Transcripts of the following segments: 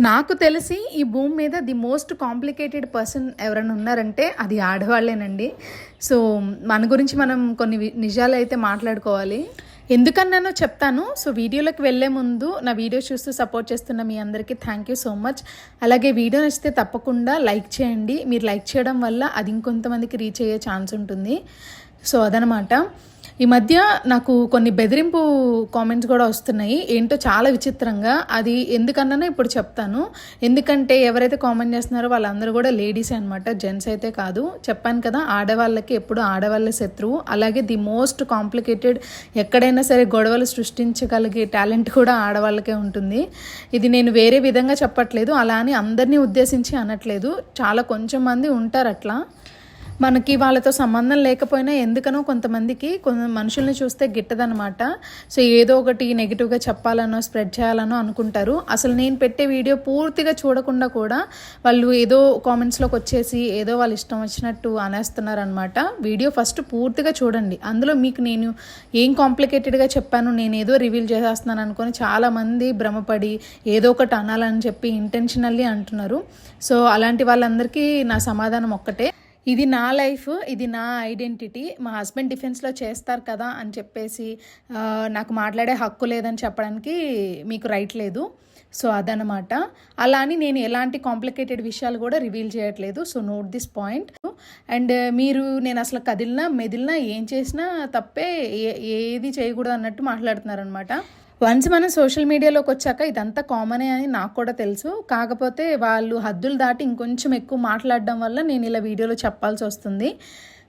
నాకు తెలిసి ఈ భూమి మీద ది మోస్ట్ కాంప్లికేటెడ్ పర్సన్ ఎవరైనా ఉన్నారంటే అది ఆడవాళ్ళేనండి. సో మన గురించి మనం కొన్ని వి- నిజాలు అయితే మాట్లాడుకోవాలి. ఎందుకన్నానో చెప్తాను. సో వీడియోలోకి వెళ్ళే ముందు నా వీడియో చూస్తూ సపోర్ట్ చేస్తున్న మీ అందరికీ థ్యాంక్ యూ సో మచ్ అలాగే వీడియో నచ్చితే తప్పకుండా లైక్ చేయండి. మీరు లైక్ చేయడం వల్ల అది ఇంకొంతమందికి రీచ్ అయ్యే ఛాన్స్ ఉంటుంది. సో అదనమాట. ఈ మధ్య నాకు కొన్ని బెదిరింపు కామెంట్స్ కూడా వస్తున్నాయి. ఏంటో చాలా విచిత్రంగా. అది ఎందుకన్నానో ఇప్పుడు చెప్తాను. ఎందుకంటే ఎవరైతే కామెంట్ చేస్తున్నారో వాళ్ళందరూ కూడా లేడీసే అనమాట జెంట్స్ అయితే కాదు. చెప్పాను కదా ఆడవాళ్ళకి ఎప్పుడు ఆడవాళ్ళ శత్రువు. అలాగే ది మోస్ట్ కాంప్లికేటెడ్ ఎక్కడైనా సరే గొడవలు సృష్టించగలిగే టాలెంట్ కూడా ఆడవాళ్ళకే ఉంటుంది. ఇది నేను వేరే విధంగా చెప్పట్లేదు. అలా అని అందరినీ ఉద్దేశించి అనట్లేదు. చాలా కొంచెం మంది ఉంటారు అట్లా మనకి వాళ్ళతో సంబంధం లేకపోయినా ఎందుకనో కొంతమందికి కొంత మనుషుల్ని చూస్తే గిట్టదనమాట సో ఏదో ఒకటి నెగిటివ్గా చెప్పాలనో స్ప్రెడ్ చేయాలనో అనుకుంటారు. అసలు నేను పెట్టే వీడియో పూర్తిగా చూడకుండా కూడా వాళ్ళు ఏదో కామెంట్స్లోకి వచ్చేసి ఏదో వాళ్ళు ఇష్టం వచ్చినట్టు అనేస్తున్నారనమాట వీడియో ఫస్ట్ పూర్తిగా చూడండి. అందులో మీకు నేను ఏం కాంప్లికేటెడ్గా చెప్పాను నేను ఏదో రివీల్ చేసేస్తున్నాను అనుకొని చాలామంది భ్రమపడి ఏదో ఒకటి అనాలని చెప్పి ఇంటెన్షనల్లీ అంటున్నారు. సో అలాంటి వాళ్ళందరికీ నా సమాధానం ఒక్కటే. ఇది నా లైఫ్ ఇది నా ఐడెంటిటీ మా హస్బెండ్ డిఫెన్స్లో చేస్తారు కదా అని చెప్పేసి నాకు మాట్లాడే హక్కు లేదని చెప్పడానికి మీకు రైట్ లేదు. సో అదనమాట అలా అని నేను ఎలాంటి కాంప్లికేటెడ్ విషయాలు కూడా రివీల్ చేయట్లేదు. So note this point. And మీరు నేను అసలు కదిలినా మెదిలినా ఏం చేసినా తప్పే ఏ ఏది చేయకూడదు అన్నట్టు మాట్లాడుతున్నారనమాట వన్స్ మనం సోషల్ మీడియాలోకి వచ్చాక ఇదంతా కామనే అని నాకు కూడా తెలుసు. కాకపోతే వాళ్ళు హద్దులు దాటి ఇంకొంచెం ఎక్కువ మాట్లాడడం వల్ల నేను ఇలా వీడియోలో చెప్పాల్సి వస్తుంది.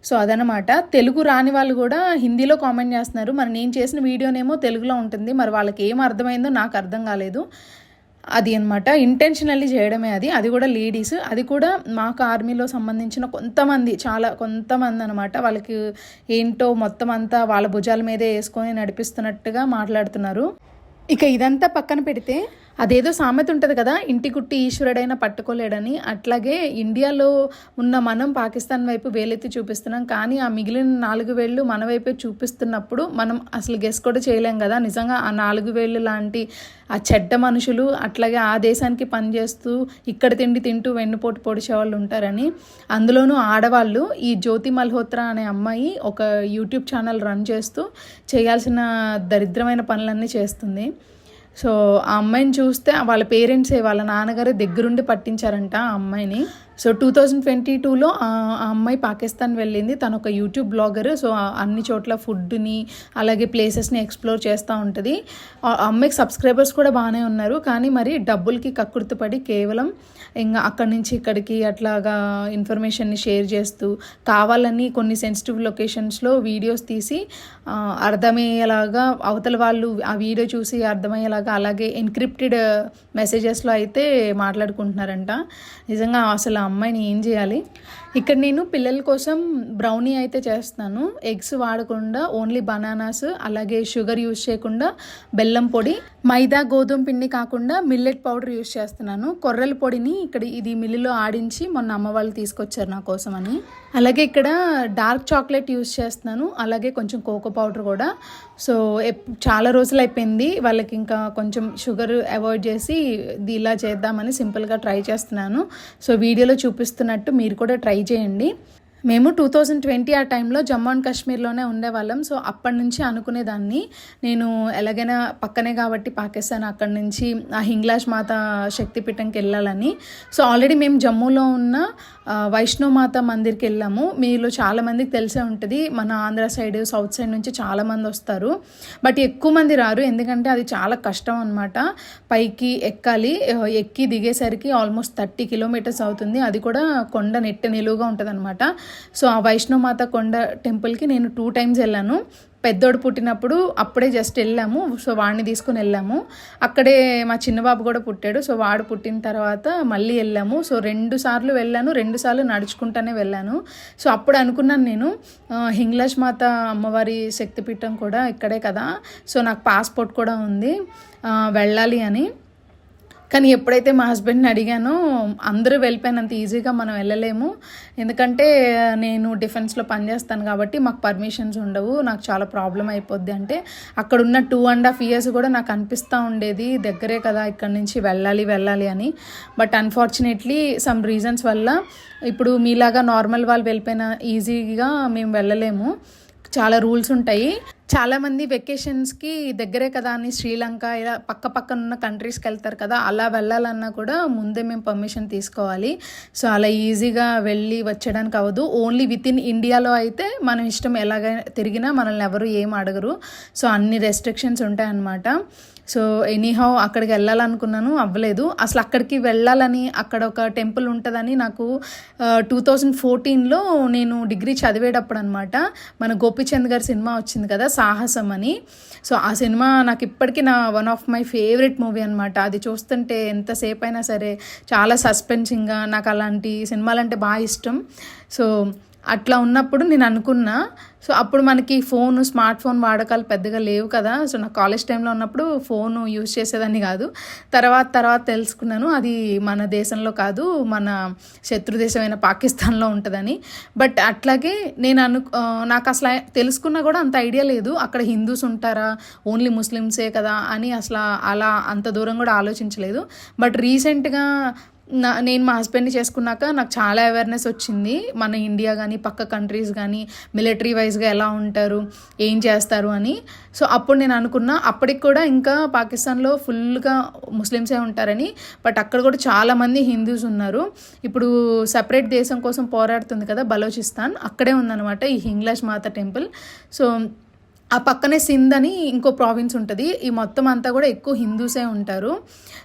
సో అదనమాట తెలుగు రాని వాళ్ళు కూడా హిందీలో కామెంట్ చేస్తున్నారు. మరి నేను చేసిన వీడియోనేమో తెలుగులో ఉంటుంది. మరి వాళ్ళకి ఏం అర్థమైందో నాకు అర్థం కాలేదు. అది అనమాట ఇంటెన్షనల్లీ చేయడమే అది. అది కూడా లేడీస్ అది కూడా మాకు ఆర్మీలో సంబంధించిన కొంతమంది చాలా కొంతమంది అనమాట వాళ్ళకి ఏంటో మొత్తం అంతా వాళ్ళ భుజాల మీదే వేసుకొని నడిపిస్తున్నట్టుగా మాట్లాడుతున్నారు. ఇక ఇదంతా పక్కన పెడితే అదేదో సామెత ఉంటుంది కదా ఇంటి కుట్టి ఈశ్వరుడైనా పట్టుకోలేడని. అట్లాగే ఇండియాలో ఉన్న మనం పాకిస్తాన్ వైపు వేలెత్తి చూపిస్తున్నాం. కానీ ఆ మిగిలిన నాలుగు వేళ్ళు మన వైపే చూపిస్తున్నప్పుడు మనం అసలు గెస్ కూడా చేయలేం కదా. నిజంగా ఆ నాలుగు వేళ్ళు లాంటి ఆ చెడ్డ మనుషులు అట్లాగే ఆ దేశానికి పనిచేస్తూ ఇక్కడ తిండి తింటూ వెన్నుపోటు పొడిచే వాళ్ళు ఉంటారని. అందులోనూ ఆడవాళ్ళు ఈ జ్యోతి మల్హోత్రా అనే అమ్మాయి ఒక యూట్యూబ్ ఛానల్ రన్ చేస్తూ చేయాల్సిన దరిద్రమైన పనులన్నీ చేస్తుంది. సో ఆ అమ్మాయిని చూస్తే వాళ్ళ పేరెంట్సే వాళ్ళ నాన్నగారే దగ్గరుండి పట్టించారంట ఆ అమ్మాయిని. సో టూ థౌజండ్ ట్వంటీ టూలో ఆ అమ్మాయి పాకిస్తాన్ వెళ్ళింది. తను ఒక యూట్యూబ్ బ్లాగర్ సో అన్ని చోట్ల ఫుడ్ని అలాగే ప్లేసెస్ని ఎక్స్ప్లోర్ చేస్తూ ఉంటుంది. ఆ అమ్మాయికి సబ్స్క్రైబర్స్ కూడా బాగానే ఉన్నారు. కానీ మరి డబ్బులకి కక్కుర్తిపడి కేవలం ఇంకా అక్కడి నుంచి ఇక్కడికి అట్లాగా ఇన్ఫర్మేషన్ని షేర్ చేస్తూ కావాలని కొన్ని సెన్సిటివ్ లొకేషన్స్లో వీడియోస్ తీసి అర్థమయ్యేలాగా అవతల వాళ్ళు ఆ వీడియో చూసి అర్థమయ్యేలాగా అలాగే ఎన్క్రిప్టెడ్ మెసేజెస్లో అయితే మాట్లాడుకుంటున్నారంట. నిజంగా అసలు అమ్మాయిని ఏం చేయాలి? ఇక్కడ నేను పిల్లల కోసం బ్రౌనీ అయితే చేస్తున్నాను ఎగ్స్ వాడకుండా ఓన్లీ బనానాస్ అలాగే షుగర్ యూజ్ చేయకుండా బెల్లం పొడి మైదా గోధుమ పిండి కాకుండా మిల్లెట్ పౌడర్ యూజ్ చేస్తున్నాను. కొర్రల పొడిని ఇక్కడ ఇది మిల్లులో ఆడించి మొన్న అమ్మ వాళ్ళు తీసుకొచ్చారు నా కోసం అని. అలాగే ఇక్కడ డార్క్ చాక్లెట్ యూజ్ చేస్తున్నాను. అలాగే కొంచెం కోకో పౌడర్ కూడా. సో చాలా రోజులు అయిపోయింది. వాళ్ళకి ఇంకా కొంచెం షుగర్ అవాయిడ్ చేసి ఇది ఇలా చేద్దామని సింపుల్గా ట్రై చేస్తున్నాను. సో వీడియోలో చూపిస్తున్నట్టు మీరు కూడా ట్రై చేయండి. మేము టూ థౌజండ్ ట్వంటీ ఆ టైంలో జమ్మూ అండ్ కాశ్మీర్లోనే ఉండేవాళ్ళం. సో అప్పటి నుంచి అనుకునేదాన్ని. నేను ఎలాగైనా పక్కనే కాబట్టి పాకిస్తాన్ అక్కడి నుంచి ఆ హింగ్లాష్ మాత శక్తిపీఠంకి వెళ్ళాలని. సో ఆల్రెడీ మేము జమ్మూలో ఉన్న వైష్ణోమాత మందిర్కి వెళ్ళాము. మీలో చాలామందికి తెలిసే ఉంటుంది. మన ఆంధ్ర సైడ్ సౌత్ సైడ్ నుంచి చాలామంది వస్తారు. బట్ ఎక్కువ మంది రారు. ఎందుకంటే అది చాలా కష్టం అనమాట పైకి ఎక్కాలి. ఎక్కి దిగేసరికి ఆల్మోస్ట్ థర్టీ కిలోమీటర్స్ అవుతుంది. అది కూడా కొండ నెట్ట నిలువుగా ఉంటుంది అనమాట సో ఆ వైష్ణవమాత కొండ టెంపుల్కి నేను టూ టైమ్స్ వెళ్ళాను. పెద్దోడు పుట్టినప్పుడు అప్పుడే జస్ట్ వెళ్ళాము. సో వాడిని తీసుకుని వెళ్ళాము. అక్కడే మా చిన్నబాబు కూడా పుట్టాడు. సో వాడు పుట్టిన తర్వాత మళ్ళీ వెళ్ళాము. సో రెండు సార్లు వెళ్ళాను. రెండు సార్లు నడుచుకుంటానే వెళ్ళాను. సో అప్పుడు అనుకున్నాను నేను హింగ్లాష్ హింగ్లాజ్ మాత అమ్మవారి శక్తిపీఠం కూడా ఇక్కడే కదా. సో నాకు పాస్పోర్ట్ కూడా ఉంది. వెళ్ళాలి అని. కానీ ఎప్పుడైతే మా హస్బెండ్ని అడిగానో అందరూ వెళ్ళిపోయినంత ఈజీగా మనం వెళ్ళలేము. ఎందుకంటే నేను డిఫెన్స్లో పనిచేస్తాను కాబట్టి మాకు పర్మిషన్స్ ఉండవు నాకు చాలా ప్రాబ్లం అయిపోద్ది అంటే అక్కడ ఉన్న టూ అండ్ హాఫ్ ఇయర్స్ కూడా నాకు అనిపిస్తూ ఉండేది దగ్గరే కదా ఇక్కడ నుంచి వెళ్ళాలి వెళ్ళాలి అని. బట్ అన్ఫార్చునేట్లీ సమ్ రీజన్స్ వల్ల ఇప్పుడు మీలాగా నార్మల్ వాళ్ళు వెళ్ళిపోయిన ఈజీగా మేము వెళ్ళలేము. చాలా రూల్స్ ఉంటాయి. చాలామంది వెకేషన్స్కి దగ్గరే కదా అని శ్రీలంక ఇలా పక్క పక్కన ఉన్న కంట్రీస్కి వెళ్తారు కదా అలా వెళ్ళాలన్నా కూడా ముందే మేము పర్మిషన్ తీసుకోవాలి. సో అలా ఈజీగా వెళ్ళి వచ్చడానికి అవ్వదు. ఓన్లీ విత్ ఇన్ ఇండియాలో అయితే మనం ఇష్టం ఎలాగ తిరిగినా మనల్ని ఎవరు ఏం అడగరు. సో అన్ని రెస్ట్రిక్షన్స్ ఉంటాయన్నమాట. సో ఎనీహౌ అక్కడికి వెళ్ళాలనుకున్నాను అవ్వలేదు. అసలు అక్కడికి వెళ్ళాలని అక్కడ ఒక టెంపుల్ ఉంటుందని నాకు టూ థౌజండ్ ఫోర్టీన్లో నేను డిగ్రీ చదివేటప్పుడు అనమాట మన గోపిచంద్ గారి సినిమా వచ్చింది కదా సాహసం అని. సో ఆ సినిమా నాకు ఇప్పటికీ నా one of my favourite movie అనమాట అది చూస్తుంటే ఎంతసేపు అయినా సరే చాలా సస్పెన్సింగ్గా నాకు అలాంటి సినిమాలంటే బాగా ఇష్టం. సో అట్లా ఉన్నప్పుడు నేను అనుకున్నా. సో అప్పుడు మనకి ఫోన్ స్మార్ట్ ఫోన్ వాడకాలు పెద్దగా లేవు కదా. సో నా కాలేజ్ టైంలో ఉన్నప్పుడు ఫోన్ యూజ్ చేసేదాన్ని కాదు. తర్వాత తర్వాత తెలుసుకున్నాను. అది మన దేశంలో కాదు మన శత్రు దేశమైన పాకిస్తాన్లో ఉంటుందని. బట్ అట్లాగే నేను అను నాకు అసలు తెలుసుకున్నా కూడా అంత ఐడియా లేదు. అక్కడ హిందూస్ ఉంటారా? ఓన్లీ ముస్లిమ్సే కదా అని అసలు అలా అంత దూరం కూడా ఆలోచించలేదు. బట్ రీసెంట్గా నా నేను మా హస్బెండ్ని చేసుకున్నాక నాకు చాలా అవేర్నెస్ వచ్చింది. మన ఇండియా కానీ పక్క కంట్రీస్ కానీ మిలిటరీ వైజ్గా ఎలా ఉంటారు ఏం చేస్తారు అని. సో అప్పుడు నేను అనుకున్నా అప్పటికి కూడా ఇంకా పాకిస్తాన్లో ఫుల్గా ముస్లిమ్సే ఉంటారని. బట్ అక్కడ కూడా చాలామంది హిందూస్ ఉన్నారు. ఇప్పుడు సపరేట్ దేశం కోసం పోరాడుతుంది కదా బలోచిస్తాన్. అక్కడే ఉందన్నమాట ఈ హింగ్లాష్ మాత టెంపుల్ సో ఆ పక్కనే సింధ్ అని ఇంకో ప్రావిన్స్ ఉంటుంది. ఈ మొత్తం అంతా కూడా ఎక్కువ హిందూసే ఉంటారు.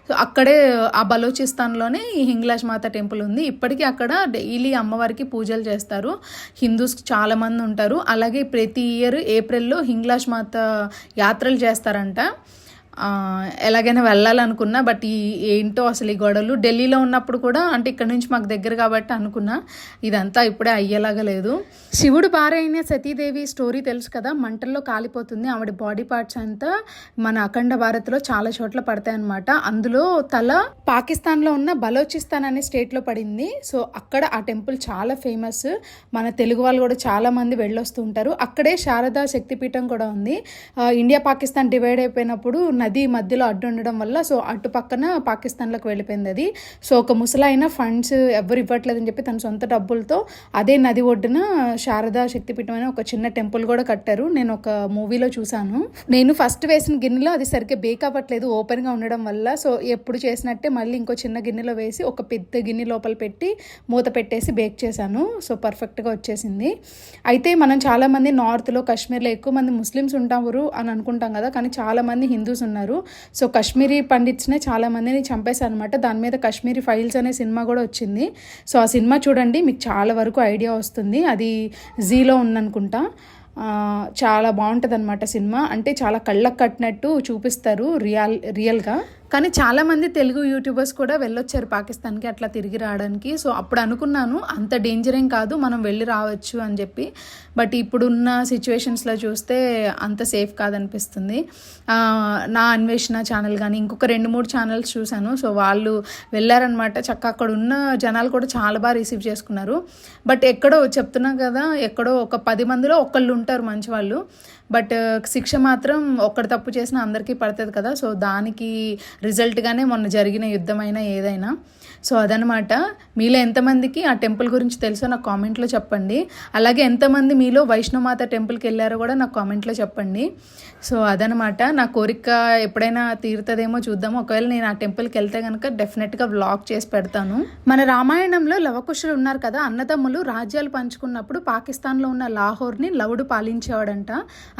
సో అక్కడే ఆ బలోచిస్తాన్లోనే ఈ హింగ్లాష్ మాత టెంపుల్ ఉంది. ఇప్పటికీ అక్కడ డైలీ అమ్మవారికి పూజలు చేస్తారు. హిందూస్ చాలా మంది ఉంటారు. అలాగే ప్రతి ఇయర్ ఏప్రిల్లో హింగ్లాష్ మాత యాత్రలు చేస్తారంట. ఎలాగైనా వెళ్ళాలనుకున్నా బట్ ఈ ఏంటో అసలు ఈ గొడవలు ఢిల్లీలో ఉన్నప్పుడు కూడా అంటే ఇక్కడ నుంచి మాకు దగ్గర కాబట్టి అనుకున్నా ఇదంతా ఇప్పుడే అయ్యేలాగా లేదు. శివుడు భార్య సతీదేవి స్టోరీ తెలుసు కదా మంటల్లో కాలిపోతుంది ఆవిడ బాడీ పార్ట్స్ అంతా మన అఖండ భారత్లో చాలా చోట్ల పడతాయి అనమాట అందులో తల పాకిస్తాన్లో ఉన్న బలోచిస్తాన్ అనే స్టేట్లో పడింది. సో అక్కడ ఆ టెంపుల్ చాలా ఫేమస్. మన తెలుగు వాళ్ళు కూడా చాలామంది వెళ్ళొస్తూ ఉంటారు. అక్కడే శారదా శక్తిపీఠం కూడా ఉంది. ఇండియా పాకిస్తాన్ డివైడ్ అయిపోయినప్పుడు నది మధ్యలో అడ్డు ఉండడం వల్ల సో అటు పక్కన పాకిస్తాన్లోకి వెళ్ళిపోయింది అది. సో ఒక ముసలాయన ఫండ్స్ ఎవరు ఇవ్వట్లేదని చెప్పి తన సొంత డబ్బులతో అదే నది ఒడ్డున శారదా శక్తిపీఠం అనే ఒక చిన్న టెంపుల్ కూడా కట్టారు. నేను ఒక మూవీలో చూశాను. నేను ఫస్ట్ వేసిన గిన్నెలో అది సరిగ్గా బేక్ అవ్వట్లేదు ఓపెన్గా ఉండడం వల్ల. సో ఎప్పుడు చేసినట్టే మళ్ళీ ఇంకో చిన్న గిన్నెలో వేసి ఒక పెద్ద గిన్నె లోపల పెట్టి మూత పెట్టేసి బేక్ చేశాను. సో పర్ఫెక్ట్గా వచ్చేసింది. అయితే మనం చాలామంది నార్త్లో కాశ్మీర్లో ఎక్కువ మంది ముస్లిమ్స్ ఉంటారు అని అనుకుంటాం కదా కానీ చాలామంది హిందూస్ ఉన్నారు. సో కాశ్మీరీ పండిట్స్నే చాలామందిని చంపేశారు అనమాట దాని మీద కాశ్మీరీ ఫైల్స్ అనే సినిమా కూడా వచ్చింది. సో ఆ సినిమా చూడండి మీకు చాలా వరకు ఐడియా వస్తుంది. అది జీలో ఉందనుకుంటా. చాలా బాగుంటుంది అనమాట సినిమా. అంటే చాలా కళ్ళకు కట్టినట్టు చూపిస్తారు రియల్ రియల్గా. కానీ చాలామంది తెలుగు యూట్యూబర్స్ కూడా వెళ్ళొచ్చారు పాకిస్తాన్కి అట్లా తిరిగి రావడానికి. సో అప్పుడు అనుకున్నాను అంత డేంజర్ ఏం కాదు మనం వెళ్ళి రావచ్చు అని చెప్పి. బట్ ఇప్పుడున్న సిచ్యువేషన్స్లో చూస్తే అంత సేఫ్ కాదనిపిస్తుంది. నా అన్వేషణ ఛానల్ కానీ ఇంకొక రెండు మూడు ఛానల్స్ చూశాను. సో వాళ్ళు వెళ్ళారనమాట చక్క అక్కడ ఉన్న జనాలు కూడా చాలా బాగా రిసీవ్ చేసుకున్నారు. బట్ ఎక్కడో చెప్తున్నా కదా ఎక్కడో ఒక పది మందిలో ఒకళ్ళు ఉంటారు మంచి వాళ్ళు. బట్ శిక్ష మాత్రం ఒక్కడు తప్పు చేసినా అందరికీ పడుతుంది కదా. సో దానికి రిజల్ట్గానే మొన్న జరిగిన యుద్ధమైనా ఏదైనా. సో అదనమాట. మీలో ఎంతమందికి ఆ టెంపుల్ గురించి తెలుసో నాకు కామెంట్లో చెప్పండి. అలాగే ఎంతమంది మీలో వైష్ణవమాత టెంపుల్కి వెళ్ళారో కూడా నాకు కామెంట్లో చెప్పండి. సో అదనమాట. నా కోరిక ఎప్పుడైనా తీరుతుందేమో చూద్దాము. ఒకవేళ నేను ఆ టెంపుల్కి వెళ్తే కనుక డెఫినెట్గా వ్లాగ్ చేసి పెడతాను. మన రామాయణంలో లవకుశులు ఉన్నారు కదా. అన్నదమ్ములు రాజ్యాలు పంచుకున్నప్పుడు పాకిస్తాన్లో ఉన్న లాహోర్ని లవుడు పాలించేవాడంట.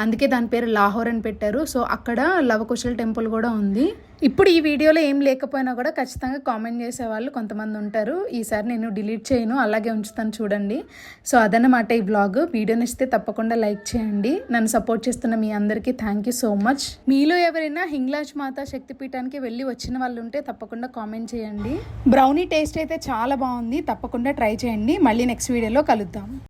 అందుకే దాని పేరు లాహోర్ అని పెట్టారు. సో అక్కడ లవకుశల టెంపుల్ కూడా ఉంది. ఇప్పుడు ఈ వీడియోలో ఏం లేకపోయినా కూడా ఖచ్చితంగా కామెంట్ చేసే వాళ్ళు కొంతమంది ఉంటారు. ఈసారి నేను డిలీట్ చేయను అలాగే ఉంచుతాను చూడండి. సో అదనమాట ఈ వ్లాగ్ వీడియో నచ్చితే తప్పకుండా లైక్ చేయండి. నన్ను సపోర్ట్ చేస్తున్న మీ అందరికీ థ్యాంక్ యూ సో మచ్. మీలో ఎవరైనా హింగ్లాజ్ మాత శక్తిపీఠానికి వెళ్ళి వచ్చిన వాళ్ళు ఉంటే తప్పకుండా కామెంట్ చేయండి. బ్రౌనీ టేస్ట్ అయితే చాలా బాగుంది. తప్పకుండా ట్రై చేయండి. మళ్ళీ నెక్స్ట్ వీడియోలో కలుద్దాం.